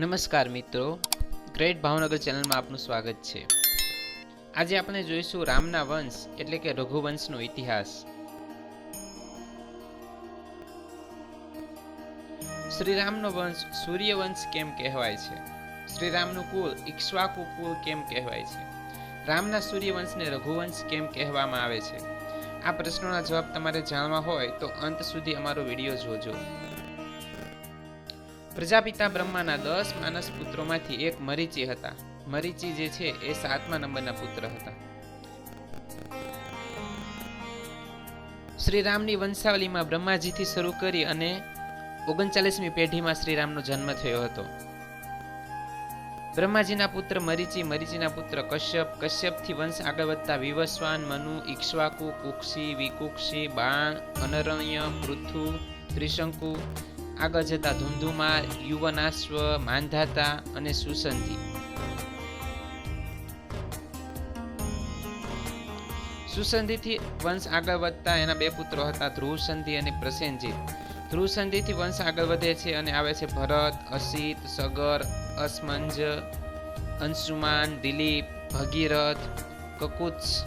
નમસ્કાર મિત્રો. ગ્રેટ ભાવનગર ચેનલમાં આપનું સ્વાગત છે. આજે આપણે જોઈશું રામના વંશ એટલે કે રઘુવંશનો ઇતિહાસ. શ્રીરામનો વંશ સૂર્યવંશ કેમ કહેવાય છે? શ્રીરામનું કુળ ઇક્ષ્વાકુ કુળ કેમ કહેવાય છે? રામના સૂર્યવંશને રઘુવંશ કેમ કહેવામાં આવે છે? આ પ્રશ્નોના જવાબ તમારે જાણવા હોય તો અંત સુધી અમારો વીડિયો જોજો. પ્રજાપિતા બ્રહ્માના દસ માનસ પુત્રોમાંથી એક મરીચી હતા. મરીચી જે છે એ સાતમા નંબરના પુત્ર હતા. શ્રીરામની વંશાવલીમાં બ્રહ્માજીથી શરૂ કરી અને ઓગણચાલીસમી પેઢીમાં શ્રીરામનો જન્મ થયો હતો. બ્રહ્માજીના પુત્ર મરીચી, મરીચીના પુત્ર કશ્યપ, કશ્યપથી વંશ આગળ વધતા વિવસ્વાન, મનુ ઇક્ષ્વાકુ કુક્ષી, વિકુક્ષી, બાણ, અનરણ્ય પૃથુ ત્રિશંકુ આગળ જતા ધુંધુમા યુવનાશ્વ માંધાતા અને સુસંધિ. સુસંધિથી વંશ આગળ વધતા એના બે પુત્રો હતા, ધ્રુવસંધિ અને પ્રસેનજીત. ધ્રુવસંધિથી વંશ આગળ વધે છે અને આવે છે ભરત અસિત સગર, અસમંજ, અંશુમાન, દિલીપ, ભગીરથ, કકુત્સ,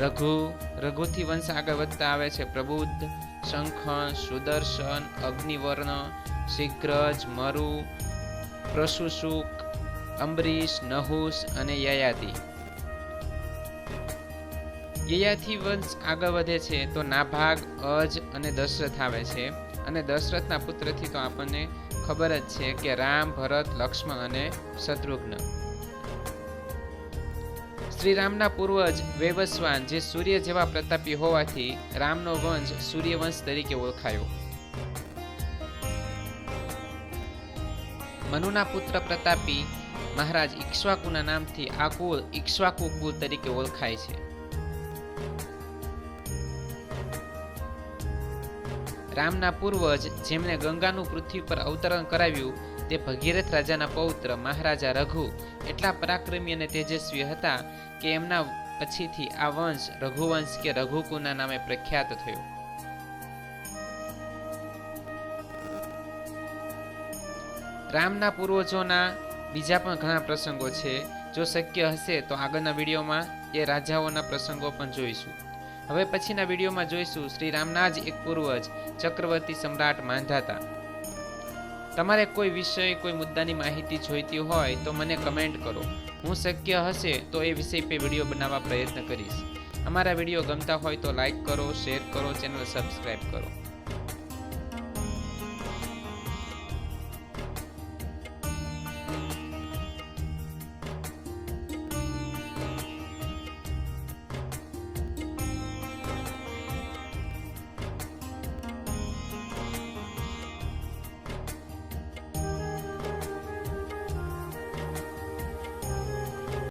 રઘુ. રઘુથી વંશ આગળ વધતા આવે છે પ્રબુદ્ધ શંખન, સુદર્શન, અગ્નિવર્ણ શીઘ્રજ મરુ પ્રશુશુક અંબરીશ, નહુસ અને યયાતિ. યયાથી વંશ આગળ વધે છે તો નાભાગ, અજ અને દશરથ આવે છે. અને દશરથના પુત્રથી તો આપણને ખબર જ છે કે રામ, ભરત, લક્ષ્મણ અને શત્રુઘ્ન. શ્રીરામના પૂર્વજ વેવસ્વાન જે સૂર્ય જેવા પ્રતાપી હોવાથી રામનો વંશ સૂર્યવંશ તરીકે ઓળખાયો. મનુના પુત્ર પ્રતાપી મહારાજ ઇક્ષ્વાકુના નામથી આ કુળ ઇક્ષ્વાકુ કુલ તરીકે ઓળખાય છે. રામના પૂર્વજ જેમણે ગંગાનું પૃથ્વી પર અવતરણ કરાવ્યું તે ભગીરથ રાજાના પૌત્ર મહારાજા રઘુ એટલા પરાક્રમી અને તેજસ્વી હતા કે એમના પછીથી આ વંશ રઘુવંશ કે રઘુકુના નામે પ્રખ્યાત થયો. રામના પૂર્વજોના બીજા પણ ઘણા પ્રસંગો છે. જો શક્ય હશે તો આગળના વિડીયોમાં એ રાજાઓના પ્રસંગો પણ જોઈશું. હવે પછીના વિડીયોમાં જોઈશું શ્રી રામના જ એક પૂર્વજ ચક્રવર્તી સમ્રાટ માંધાતા. તમારે કોઈ વિષય, કોઈ મુદ્દાની માહિતી જોઈતી હોય તો મને કમેન્ટ કરો. હું શક્ય હશે તો એ વિષય પર વીડિયો બનાવવા પ્રયત્ન કરીશ. અમારા વીડિયો ગમતા હોય તો લાઈક કરો, શેર કરો, ચેનલ સબસ્ક્રાઈબ કરો.